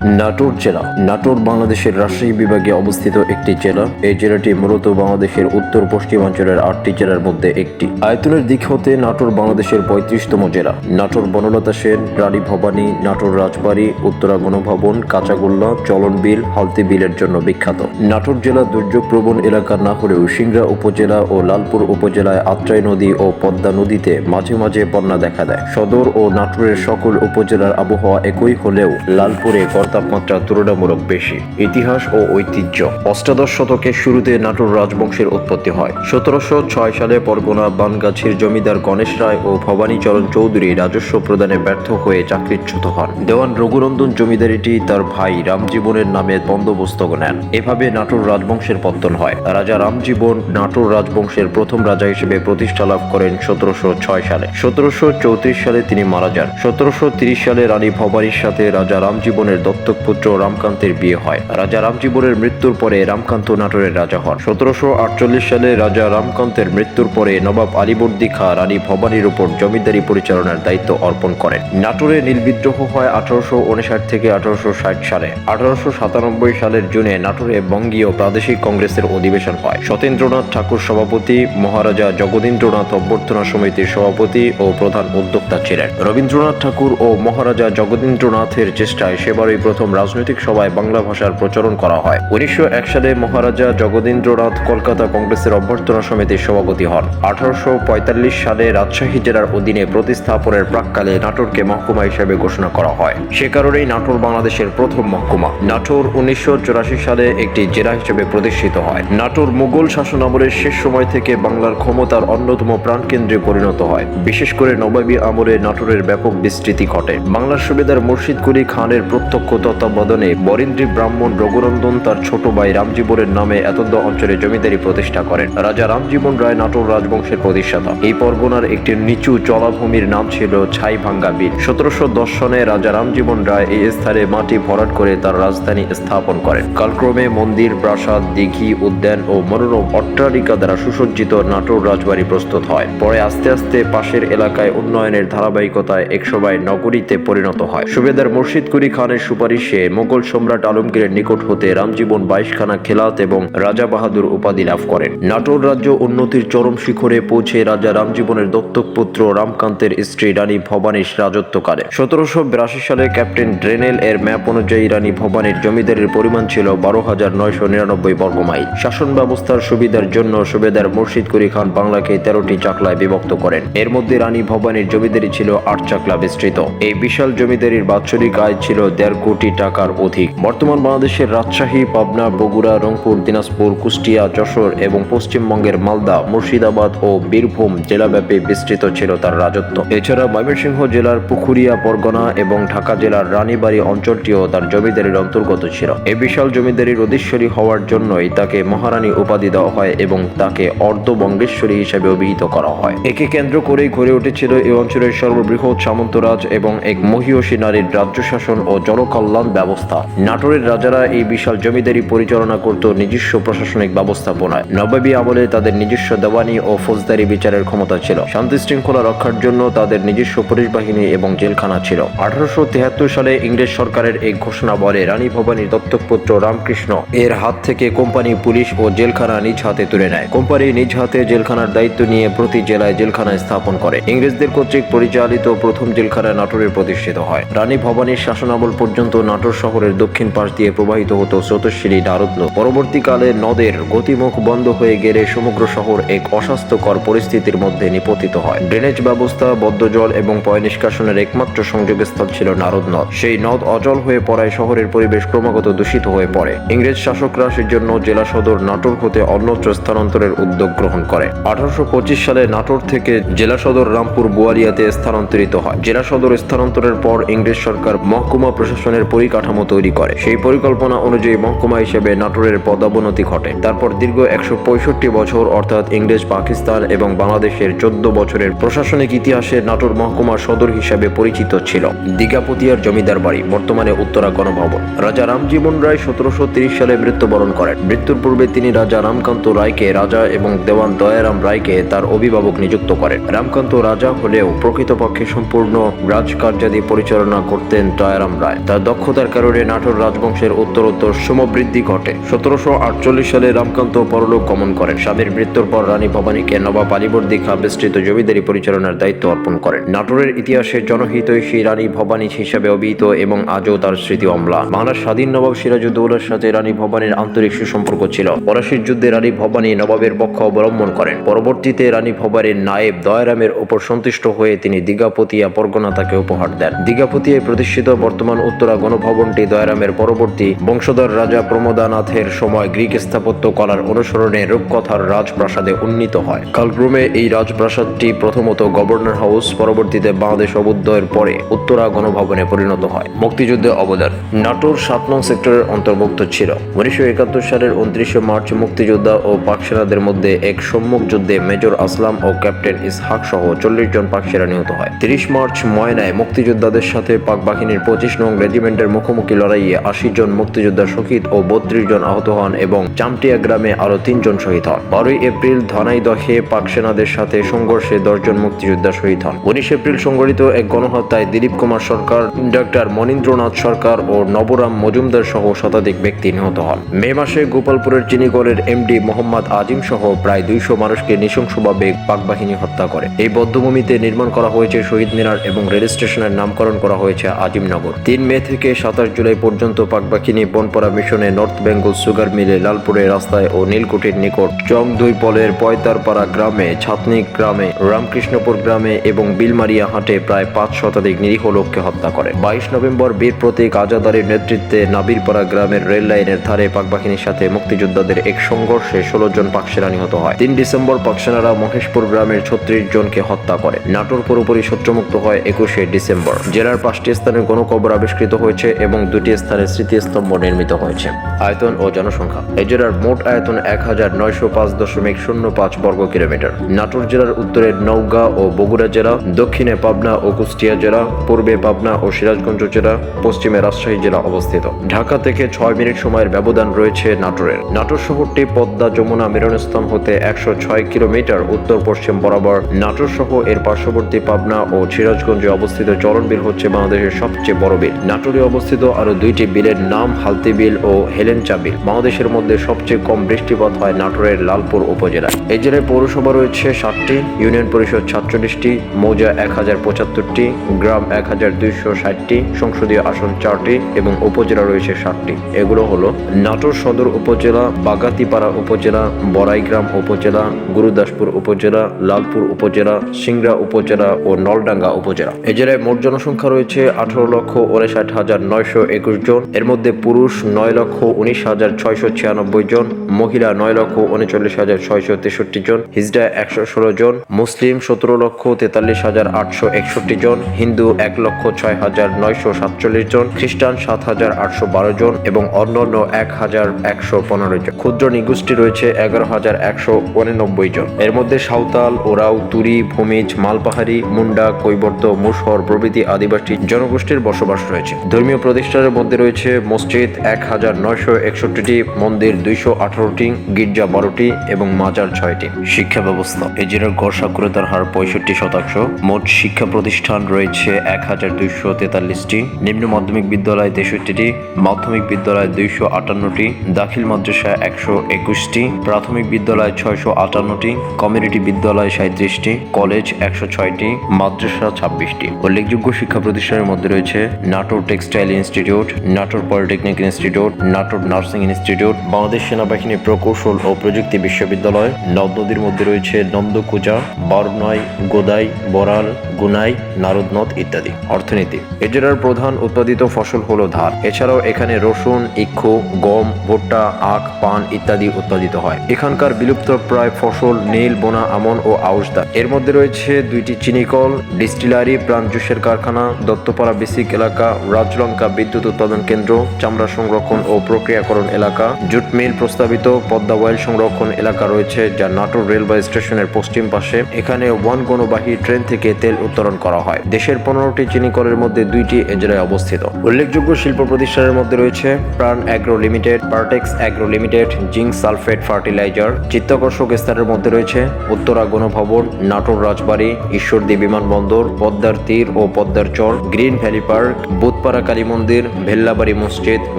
নাটোর জেলা। নাটোর বাংলাদেশের রাজশাহী বিভাগে অবস্থিত একটি জেলা। এই জেলাটি মূলত বাংলাদেশের উত্তর পশ্চিমাঞ্চলের আটটি জেলার মধ্যে একটি। আয়তনের দিক হতে নাটোর বাংলাদেশের পঁয়ত্রিশতম জেলা। নাটোর বনলতা সেন, রানী ভবানী, নাটোর রাজবাড়ি, উত্তরা গণভবন, কাঁচাগোল্লা, চলনবিল, হালতি বিলের জন্য বিখ্যাত। নাটোর জেলা দুর্যোগ প্রবণ এলাকা না হলেও সিংড়া উপজেলা ও লালপুর উপজেলায় আত্রাই নদী ও পদ্মা নদীতে মাঝে মাঝে বন্যা দেখা দেয়। সদর ও নাটোরের সকল উপজেলার আবহাওয়া একই হলেও লালপুরে তাপমাত্রা তুলনামূলক বেশি। ইতিহাস ও ঐতিহ্য। অষ্টাদশ শতকের শুরুতে নাটোর রাজবংশের উৎপত্তি হয়। সতেরোশো ছয় সালে পরগনা বানগাছির জমিদার গণেশ রায় ও ভবানীচরণ চৌধুরী রাজস্ব প্রদানে ব্যর্থ হয়ে চাকরিচ্যুত হন। দেওয়ান রঘুনন্দন জমিদারিটি তার ভাই রামজীবনের নামে বন্দোবস্ত নেন। এভাবে নাটোর রাজবংশের পত্তন হয়। রাজা রামজীবন নাটোর রাজবংশের প্রথম রাজা হিসেবে প্রতিষ্ঠা লাভ করেন সতেরোশো ছয় সালে। সতেরোশো চৌত্রিশ সালে তিনি মারা যান। সতেরোশো তিরিশ সালে রানী ভবানীর সাথে রাজা রামজীবনের দত্তক পুত্র রামকান্তের বিয়ে হয়। রাজা রামজীবনের মৃত্যুর পরে রামকান্ত নাটোরের রাজা হন। সতেরোশো আটচল্লিশ সালে রাজা রামকান্তের মৃত্যুর পরে নবাব আলীবর্দী খাঁ রানী ভবানীর উপর জমিদারি পরিচালনার দায়িত্ব অর্পণ করেন। নাটোরে নীল বিদ্রোহ হয় আঠারোশো উনষাট থেকে আঠারোশো ষাট সালে। আঠারোশো সাতানব্বই সালের জুনে নাটোরে বঙ্গীয় প্রাদেশিক কংগ্রেসের অধিবেশন হয়। সতেন্দ্রনাথ ঠাকুর সভাপতি, মহারাজা জগদীন্দ্রনাথ অভ্যর্থনা সমিতির সভাপতি ও প্রধান উদ্যোক্তা ছিলেন। রবীন্দ্রনাথ ঠাকুর ও মহারাজা জগদীন্দ্রনাথের চেষ্টায় সেবারই প্রথম রাজনৈতিক সভায় বাংলা ভাষার প্রচলন করা হয়। উনিশশো এক সালে মহারাজা জগদীন্দ্রনাথ কলকাতা কংগ্রেসের অভ্যর্থনা সমিতির সভাপতি হন। আঠারোশো পঁয়তাল্লিশ সালে রাজশাহী জেলার অধীনে প্রতিস্থাপনের প্রাককালে নাটোরকে মহকুমা হিসেবে ঘোষণা করা হয়। সে কারণেই নাটোর বাংলাদেশের প্রথম মহকুমা। নাটোর উনিশশো চুরাশি সালে একটি জেলা হিসেবে প্রতিষ্ঠিত হয়। নাটোর মুঘল শাসনামলের শেষ সময় থেকে বাংলার ক্ষমতার অন্যতম প্রাণকেন্দ্রে পরিণত হয়। বিশেষ করে নবাবী আমলে নাটোরের ব্যাপক বিস্তৃতি ঘটে। বাংলার সুবেদার মুর্শিদ কুলি খানের প্রত্যক্ষ তত্ত্বাবধানে বরেন্দ্রী ব্রাহ্মণ রঘুনন্দন তার ছোট ভাই রামজীবনের নামে এতদ অঞ্চলে জমিদারি প্রতিষ্ঠা করেন। রাজা রামজীবন রায় নাটোর রাজবংশের প্রতিষ্ঠাতা। এই পরগনার একটি নিচু জলাভূমির নাম ছিল ছাইভাঙ্গা বিল। সতেরোশো দশ সনে রাজা রামজীবন রায় এই স্থানে মাটি ভরাট করে তার রাজধানী স্থাপন করেন। কালক্রমে মন্দির, প্রাসাদ, দিঘি, উদ্যান ও মনোরম অট্টালিকা দ্বারা সুসজ্জিত নাটোর রাজবাড়ি প্রস্তুত হয়। পরে আস্তে আস্তে পাশের এলাকায় উন্নয়নের ধারাবাহিকতায় একসময় নগরীতে পরিণত হয়। সুবেদার মুর্শিদ কুলি খানের সুপারিশে মোগল সম্রাট আলমগীরের নিকট হতে রামজীবন বাইশখানা খেলাত এবং রাজা বাহাদুর উপাধি লাভ করেন। নাটোর রাজ্য উন্নতির চরম শিখরে পৌঁছে রাজা রামজীবনের দত্তক পুত্র রামকান্তের স্ত্রী রানী ভবানীর রাজত্বকালে সতেরোশো বিরাশি সালে ক্যাপ্টেন ড্রেনেল এর ম্যাপ অনুযায়ী রানী ভবানীর জমিদারির পরিমাণ ছিল বারো হাজার নয়শো নিরানব্বই বর্গমাইল। শাসন ব্যবস্থার সুবিধার জন্য সুবেদার মুর্শিদ কুলি খান বাংলাকে তেরোটি চাকলায় বিভক্ত করেন। এর মধ্যে রানী ভবানীর জমিদারি ছিল আট চাকলা বিস্তৃত। এই বিশাল জমিদারির বাৎসরিক আয় ছিল দেড় কোটি টাকার অধিক। বর্তমান বাংলাদেশের রাজশাহী, পাবনা, বগুড়া, রংপুর, দিনাজপুর, কুষ্টিয়া, যশোর এবং পশ্চিমবঙ্গের মালদা, মুর্শিদাবাদ ও বীরভূম জেলাব্যাপী বিস্তৃত ছিল তার রাজত্ব। এছাড়া ময়মনসিংহ জেলার পুখুরিয়া, পরগনা এবং ঢাকা জেলার রানীবাড়ি অঞ্চলটিও তার জমিদারির অন্তর্গত ছিল। এই বিশাল জমিদারির অধীশ্বরী হওয়ার জন্যই তাকে মহারানী উপাধি দেওয়া হয় এবং তাকে অর্ধবঙ্গেশ্বরী হিসেবে অভিহিত করা হয়। একে কেন্দ্র করেই গড়ে উঠেছিল এই অঞ্চলের সর্ববৃহৎ সামন্তরাজ এবং এক মহিয়সী নারীর রাজ্য শাসন ও জনকল্যাণ ব্যবস্থা। নাটোরের রাজারা এই বিশাল জমিদারি পরিচালনা করত নিজস্ব প্রশাসনিক ব্যবস্থাপনায়। নবাবী আমলে তাদের নিজস্ব দেওয়ানি ও ফৌজদারি বিচারের ক্ষমতা ছিল। শান্তি শৃঙ্খলা রক্ষার জন্য তাদের নিজস্ব পুলিশ বাহিনী এবং জেলখানা ছিল। আঠারোশো সালে ইংরেজ সরকারের এই ঘোষণা বলে রানী ভবানীর দত্তক পুত্র রামকৃষ্ণ এর হাত থেকে কোম্পানি, পুলিশ ও জেলখানা নিজ হাতে তুলে নেয়। কোম্পানি নিজ হাতে জেলখানার দায়িত্ব নিয়ে প্রতি জেলায় জেলখানা স্থাপন করে। ইংরেজদের কর্তৃক পরিচালিত প্রথম জেলখানা নাটোরে প্রতিষ্ঠিত হয়। রানী ভবানীর শাসনামল পর্যন্ত নাটোর শহরের দক্ষিণ পাশ দিয়ে প্রবাহিত হতো স্রোতস্বিনী নারদ নদ। পরবর্তীকালে নদের গতিমুখ বন্ধ হয়ে গেলে সমগ্র শহর এক অস্বাস্থ্যকর পরিস্থিতির মধ্যে নিপতিত হয়। ড্রেনেজ ব্যবস্থা বদ্ধ জল এবং পয় নিষ্কাশনের একমাত্র সংযোগস্থল ছিল নারদ নদ সেই নদ অচল হয়ে পড়ায় শহরের পরিবেশ ক্রমাগত দূষিত হয়ে পড়ে। ইংরেজ শাসকরা সেজন্য জেলা সদর নাটোর হতে অন্যত্র স্থানান্তরের উদ্যোগ গ্রহণ করে। আঠারোশো পঁচিশ সালে নাটোর থেকে জেলা সদর রামপুর বুয়ারিয়াতে স্থানান্তরিত হয়। জেলা সদর স্থানান্তরের পর ইংরেজ সরকার মহকুমা প্রশাসনের পরিকাঠামো তৈরি করে। সেই পরিকল্পনা অনুযায়ী মহকুমা হিসেবে নাটোরের পদাবনতি ঘটে। তারপর দীর্ঘ একশো পঁয়ষট্টি বছর, অর্থাৎ ইংরেজ, পাকিস্তান এবং বাংলাদেশের চোদ্দ বছরের প্রশাসনিক ইতিহাসে নাটোর মহকুমার সদর হিসেবে পরিচিত ছিল। দিঘাপতিয়ার জমিদার বাড়ি, বর্তমানে উত্তরা গণভবন। রাজা রামজীবন রায় সতেরোশো সালে মৃত্যুবরণ করেন। মৃত্যুর পূর্বে তিনি রাজা রামকান্ত রায়কে রাজা এবং দেওয়ান দয়ারাম রায়কে তার অভিভাবক নিযুক্ত করেন। রামকান্ত রাজা হলেও প্রকৃতপক্ষে সম্পূর্ণ রাজকার্যাদি পরিচালনা করতেন দয়ারাম রায়। তার দক্ষতার কারণে নাটোর রাজবংশের উত্তরোত্তর সমবৃদ্ধি ঘটে। সতেরোশো আটচল্লিশ সালে রামকান্ত পরলোক গমন করেন। স্বামীর মৃত্যুর পর রানী ভবানীকে নবাব আলীবর্দী খা বিস্তৃত জমিদারি পরিচালনার দায়িত্ব অর্পণ করেন। নাটোরের ইতিহাসে জনহিতৈষী রানী ভবানী হিসাবে অভিহিত এবং আজও তার স্মৃতি অম্লা বাংলার স্বাধীন নবাব সিরাজউদ্দৌলার সাথে রানী ভবানীর আন্তরিক সুসম্পর্ক ছিল। পলাশির যুদ্ধে রানী ভবানী নবাবের পক্ষ অবলম্বন করেন। পরবর্তীতে রানী ভবানীর নায়েব দয়ারামের উপর সন্তুষ্ট হয়ে তিনি দিঘাপতিয়া পরগনা তাকে উপহার দেন। দিঘাপতিয়ায় প্রতিষ্ঠিত বর্তমান উত্তরা গণভবনটি দয়ারামের পরবর্তী বংশধর রাজা প্রমোদানাথের সময় গ্রিক স্থাপত্য কলার অনুসরণে রূপকথার রাজপ্রাসাদে উন্নীত হয়। কালক্রমে এই রাজপ্রাসাদটি প্রথমত গভর্নর হাউস, পরবর্তীতে বাংলাদেশ অবুদ্ধের পরে উত্তরা গণভবনে পরিণত হয়। মুক্তিযুদ্ধে অবদান। নাটোর সাত নং সেক্টরের অন্তর্ভুক্ত ছিল। উনিশশো একাত্তর সালের উনত্রিশে মার্চ মুক্তিযোদ্ধা ও পাক সেনাদের মধ্যে এক সম্মুখ যুদ্ধে মেজর আসলাম ও ক্যাপ্টেন ইসহাক সহ চল্লিশ জন পাক সেনা নিহত হয়। তিরিশ মার্চ ময়নায় মুক্তিযোদ্ধাদের সাথে পাক বাহিনীর পঁচিশ নং রেজিমেন্টের মুখোমুখি লড়াইয়ে আশি জন মুক্তিযোদ্ধা শহীদ ও বত্রিশ জন আহত হন এবং চামটিয়া গ্রামে আরও তিনজন শহীদ হন। বারোই এপ্রিল ধনাইদহে পাক সেনাদের সাথে সংঘর্ষে দশজন মুক্তিযোদ্ধা শহীদ হন। উনিশ এপ্রিল সংঘটিত এক গণহত্যায় দিলীপ কুমার সরকার, ডাক্তার মনীন্দ্রনাথ সরকার ও নবরাম মজুমদার সহ শতাধিক ব্যক্তি নিহত হন। মে মাসে গোপালপুরের চিনিগড়ের এমডি মোহাম্মদ আজিম সহ প্রায় দুইশো মানুষকে নৃশংসভাবে পাক বাহিনী হত্যা করে। এই বদ্ধভূমিতে নির্মাণ করা হয়েছে শহীদ মিনার এবং রেল স্টেশনের নামকরণ করা হয়েছে আজিমনগর। তিন মে থেকে সাতাশ জুলাই পর্যন্ত পাক বাহিনী বনপাড়া মিশনে নর্থ বেঙ্গল সুগার মিলে লালপুরে রাস্তায় ও নীলকুঠির নিকট। চং দুই পলের পয়তারপাড়া গ্রামে ছাতনি গ্রামে, রামকৃষ্ণপুর গ্রামে এবং বিলমারিয়া হাটে প্রায় পাঁচ শতাধিক নিরীহ লোককে হত্যা করে। বাইশ নভেম্বর বীর প্রতীক আজাদারের নেতৃত্বে নাবিরপাড়া গ্রামের রেল লাইনের ধারে পাক বাহিনীর সাথে মুক্তিযোদ্ধাদের এক সংঘর্ষে ষোলো জন পাকসেনা নিহত হয়। তিন ডিসেম্বর পাকসেনারা মহেশপুর গ্রামের ছত্রিশ জনকে হত্যা করে। নাটোর পুরোপুরি শত্রুমুক্ত হয় একুশে ডিসেম্বর। জেলার পাঁচটি স্থানে গণকবর আবিষ্কৃত হয়েছে এবং দুটি স্থানে স্মৃতিস্তম্ভ নির্মিত হয়েছে, আয়তন ও জনসংখ্যা। এই জেলার মোট আয়তন এক হাজার নয়শো পাঁচ দশমিক শূন্য পাঁচ বর্গ কিলোমিটার। নাটোর জেলার উত্তরে নওগাঁ ও বগুড়া জেলা, দক্ষিণে পাবনা ও কুষ্টিয়া জেলা, পূর্বে পাবনা ও সিরাজগঞ্জ জেলা, পশ্চিমে রাজশাহী জেলা অবস্থিত। ঢাকা থেকে ছয় মিনিট সময়ের ব্যবধান রয়েছে নাটোরের। নাটোর শহরটি পদ্মা যমুনা মিলনস্থান হতে একশো ছয় কিলোমিটার উত্তর পশ্চিম বরাবর। নাটোর সহ এর পার্শ্ববর্তী পাবনা ও সিরাজগঞ্জে অবস্থিত চলন বিল হচ্ছে বাংলাদেশের সবচেয়ে বড় বিল। নাটোরে অবস্থিত আরও দুইটি বিলের নাম হালতি বিল ও হেলেঞ্চা বিল। বাংলাদেশের মধ্যে সবচেয়ে কম বৃষ্টিপাত হয় নাটোরের লালপুর উপজেলায়। এই জেলায় পৌরসভা রয়েছে ষাটটি, ইউনিয়ন পরিষদ সাতচল্লিশটি, মৌজা এক হাজার পঁচাত্তরটি, গ্রাম এক হাজার দুইশো ষাটটি, সংসদীয় আসন চারটি এবং উপজেলা রয়েছে ষাটটি। এগুলো হলো নাটোর সদর উপজেলা, বাগাতিপাড়া উপজেলা, বড়াইগ্রাম উপজেলা, গুরুদাসপুর উপজেলা, লালপুর উপজেলা, সিংড়া উপজেলা ও নলডাঙ্গা উপজেলা। এ জেলায় মোট জনসংখ্যা রয়েছে আঠারো লক্ষ উনষাট হাজার নয়শো একুশ জন। এর মধ্যে পুরুষ নয় লক্ষ উনিশ হাজার ছয়শো ছিয়ানব্বই জন, মহিলা নয় লক্ষ উনচল্লিশ হাজার ছয়শো তেষট্টি জন, হিজড়া একশো ষোলো জন, মুসলিম সতেরো লক্ষ তেতাল্লিশ হাজার আটশো একষট্টি জন, হিন্দু এক লক্ষ ছয় হাজার নয়শো সাতচল্লিশ জন, খ্রিস্টান সাত হাজার আটশো বারো জন এবং অন্যান্য এক হাজার একশো পনেরো জন। ক্ষুদ্র নিগোষ্ঠী রয়েছে এগারো হাজার একশো উননব্বই জন। এর মধ্যে সাঁওতাল, ওরাও, তুরি, ভূমিজ, মালপাহাড়ি, মুন্ডা, কৈবর্ত মুসহর প্রভৃতি আদিবাসী জনগোষ্ঠীর বসবাস রয়েছে। ধর্মীয় প্রতিষ্ঠানের মধ্যে রয়েছে মসজিদ এক হাজার নয়শো একষট্টিটি, মন্দির দুইশো আঠারোটি, গির্জা বারোটি এবং মাজার ছয়টি। শিক্ষা ব্যবস্থা। এই জেলার গড় সাক্ষরতার হার পঁয়ষট্টি শতাংশ। মোট শিক্ষা প্রতিষ্ঠান রয়েছে এক হাজার দুইশো তেতাল্লিশটি, নিম্ন মাধ্যমিক বিদ্যালয় তেষট্টিটি, মাধ্যমিক বিদ্যালয় দুইশো আটান্নটি, দাখিল মাদ্রাসা একশো একুশটি, প্রাথমিক বিদ্যালয় ছয়শো আটান্নটি, কমিউনিটি বিদ্যালয় সাঁত্রিশটি কলেজ একশো ছয়টি, মাদ্রাসা ছাব্বিশটি। উল্লেখযোগ্য শিক্ষা প্রতিষ্ঠানের মধ্যে রয়েছে Natore textile institute Natore polytechnic institute Natore nursing institute Bangladesh সেনাবাহিনী প্রকৌশল ও প্রযুক্তি বিশ্ববিদ্যালয় নদ নদীর মধ্যে রয়েছে নন্দকুজা বারনয় গোদাই বরাল গুনাই নারদ নদ ইত্যাদি। অর্থনীতি। এ জেলার প্রধান উৎপাদিত ফসল হলো ধান। এছাড়াও এখানে রসুন, ইক্ষু, গম, ভুট্টা, আখ, পান ইত্যাদি উৎপাদিত হয়। এখানকার বিলুপ্ত প্রায় ফসল নীল, বোনা, আমন ও আউশ ধান। এর মধ্যে রয়েছে দুইটি চিনিকল, ডিস্টিলারি প্রাণ জুসের কারখানা, দত্তপাড়া বেসিক এলাকা রাজলঙ্কা বিদ্যুৎ উৎপাদন কেন্দ্র, চামড়া সংরক্ষণ ও প্রক্রিয়াকরণ এলাকা, জুট মিল প্রস্তাবিত, পদ্মা ওয়াইল সংরক্ষণ এলাকা রয়েছে যা নাটোর রেলওয়ে স্টেশনের পশ্চিম পাশে। এখানে ওয়ান গণবাহী ট্রেন থেকে তেল উত্তোলন করা হয়। দেশের পনেরোটি চিনি কলের মধ্যে দুইটি এ জেলায় অবস্থিত। উল্লেখযোগ্য শিল্প প্রতিষ্ঠানের মধ্যে রয়েছে Pran agro limited Partex agro limited, zinc sulphate fertiliser. চিত্তাকর্ষক স্থানের মধ্যে রয়েছে উত্তরা গণভবন, নাটোর রাজবাড়ী, ঈশ্বরদী বিমানবন্দর, পদ্মার তীর ও পদ্মার চর, green valley park, Budhpara Uttara Kali মন্দির, ভেল্লাবাড়ি মসজিদ,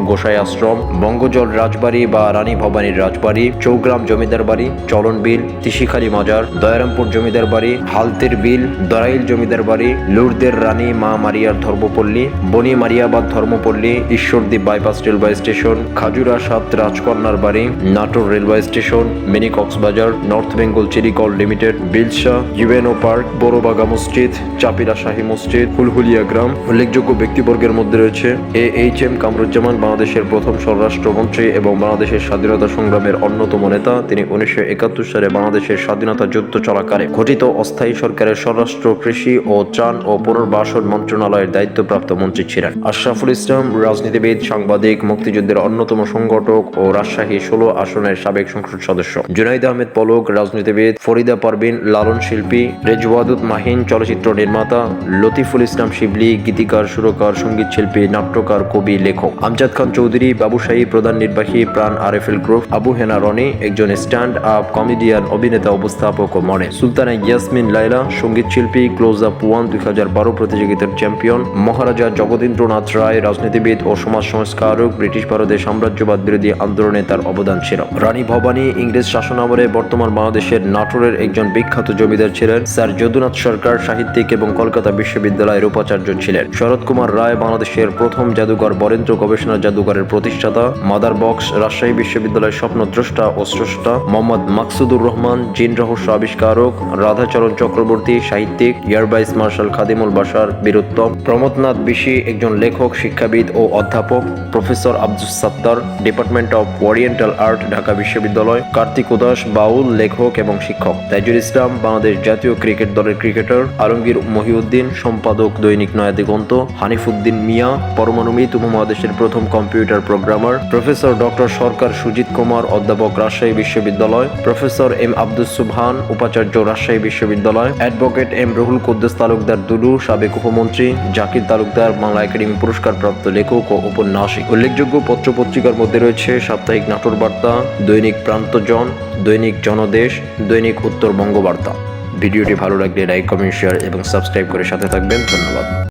গোসাই আশ্রম, বঙ্গজল রাজবাড়ি বা রানী ভবানীর রাজবাড়ি, চৌগ্রাম জমিদার বাড়ি, চলন বিল, তিসিখালী মাজার, দয়ারামপুর জমিদার বাড়ি, হালতের বিল, দরাইল জমিদার বাড়ি, লুরদের রানী মা মারিয়ার ধর্মপল্লী, বনি Mariabad ধর্মপল্লী Ishwardip bypass railway station, Khajura সাত রাজকন্যার বাড়ি, Natore railway station, mini Cox's Bazar, north Bengal চিরিকল limited Bilsa UNO park, বড়বাগা মসজিদ চাপিলা শাহী মসজিদ, হুলহুলিয়া গ্রাম, উল্লেখযোগ্য ব্যক্তিবর্গের মধ্যে রয়েছে এ এইচ এম কামরুজ্জামান, বাংলাদেশের প্রথম স্বরাষ্ট্রমন্ত্রী এবং বাংলাদেশের স্বাধীনতা সংগ্রামের অন্যতম নেতা। তিনি উনিশশো একাত্তর সালে বাংলাদেশের স্বাধীনতা যুদ্ধ চলাকালে ঘটিত অস্থায়ী সরকারের স্বরাষ্ট্র, কৃষি ও ত্রাণ ও পুনর্বাসন মন্ত্রণালয়ের দায়িত্বপ্রাপ্ত মন্ত্রী ছিলেন। আশরাফুল ইসলাম, রাজনীতিবিদ, সাংবাদিক, মুক্তিযুদ্ধের অন্যতম সংগঠক ও রাজশাহী ষোলো আসনের সাবেক সংসদ সদস্য। জুনাইদ আহমেদ পলক, রাজনীতিবিদ ফরিদা পারবিন লালন শিল্পী রেজওয়াদুত মাহিন, চলচ্চিত্র নির্মাতা লতিফুল ইসলাম শিবলি, গীতিকার, সুরকার সংগীত শিল্পী, নাট্যকার, কবি, লেখক আমজাদ খান চৌধুরী বাবুশাহী প্রধান নির্বাহী প্রাণ আরএফএল গ্রুপ, আবু হেনা রনি একজন স্ট্যান্ড আপ কমেডিয়ান, অভিনেতা, উপস্থাপক ও মনে সুলতানা ইয়াসমিন লাইলা সংগীত শিল্পী, ক্লোজ আপ ওয়ান দুই হাজার বারো প্রতিযোগিতার চ্যাম্পিয়ন, মহারাজা জগদীন্দ্রনাথ রায়, রাজনীতিবিদ ও সমাজ সংস্কারক, ব্রিটিশ ভারতের সাম্রাজ্যবাদ বিরোধী আন্দোলনে তার অবদান ছিল। রানী ভবানী, ইংরেজ শাসনামলে বর্তমান বাংলাদেশের নাটোরের একজন বিখ্যাত জমিদার ছিলেন স্যার যদুনাথ সরকার, সাহিত্যিক এবং কলকাতা বিশ্ববিদ্যালয়ের উপাচার্য ছিলেন। শরৎ কুমার রায় বাংলাদেশের প্রথম জাদুঘর বরেন্দ্র গবেষণা জাদুঘরের প্রতিষ্ঠাতা, মাদার বক্স, রাজশাহী বিশ্ববিদ্যালয়ের স্বপ্ন স্বপ্নদ্রষ্টা ও স্রষ্টা মোহাম্মদ মাকসুদুর রহমান, জিন রহস্য আবিষ্কারক, রাধাচরণ চক্রবর্তী, সাহিত্যিক ইয়ারবাইস মার্শাল খাদিমুল বাসার বীরুত্তম, প্রমোদনাথ বিশি একজন লেখক, শিক্ষাবিদ ও অধ্যাপক, professor Abdus Sattar, department of oriental art, Dhaka বিশ্ববিদ্যালয়, কার্তিক উদাস, বাউল লেখক এবং শিক্ষক। তাইজুল ইসলাম, বাংলাদেশ জাতীয় ক্রিকেট দলের ক্রিকেটার, আলমগীর মহিউদ্দিন, সম্পাদক দৈনিক নয়া দিগন্ত, হানিফুদ্দিন মিয়া পরমাণুমিত উপমহাদেশের প্রথম computer programmer, professor doctor Sarkar Sujit Kumar, অধ্যাপক রাজশাহী বিশ্ববিদ্যালয়, প্রফেসর এম আব্দুস সুবহান, উপাচার্য রাজশাহী বিশ্ববিদ্যালয়, অ্যাডভোকেট এম রুহুল কুদ্দুস তালুকদার দুলু, সাবেক উপমন্ত্রী, জাকির তালুকদার, বাংলা একাডেমি পুরস্কার প্রাপ্ত লেখক ও উপন্যাসিক। উল্লেখযোগ্য পত্রপত্রিকার মধ্যে রয়েছে সাপ্তাহিক নাটোর বার্তা, দৈনিক প্রান্তজন, দৈনিক জনদেশ, দৈনিক উত্তরবঙ্গ বার্তা ভিডিওটি ভালো লাগলে লাইক, কমেন্ট, শেয়ার এবং সাবস্ক্রাইব করে সাথে থাকবেন। ধন্যবাদ।